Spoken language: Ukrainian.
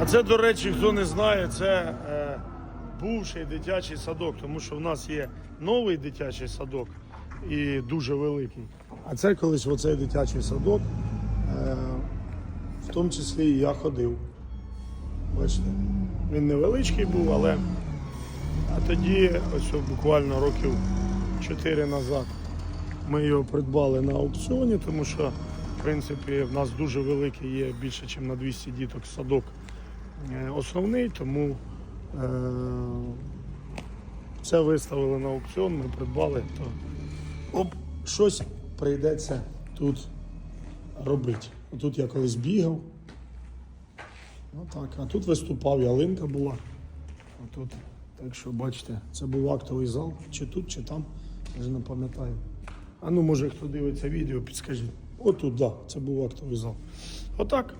А це, до речі, хто не знає, це е, бувший дитячий садок, тому що в нас є новий дитячий садок і дуже великий. А це колись оцей дитячий садок, е, в тому числі і я ходив. Бачите, він невеличкий був, але а тоді, ось буквально років 4 назад, ми його придбали на аукціоні, тому що, в принципі, в нас дуже великий є більше, ніж на 200 діток садок основний, тому е, це виставили на аукціон, ми придбали, то оп, щось прийдеться тут робити. Тут я колись бігав. Отак. А тут виступав, ялинка була. Отут. Так що бачите, це був актовий зал. Чи тут, чи там. Я вже не пам'ятаю. А ну, може, хто дивиться відео, підскажіть. Отут, так, да, це був актовий зал. Отак.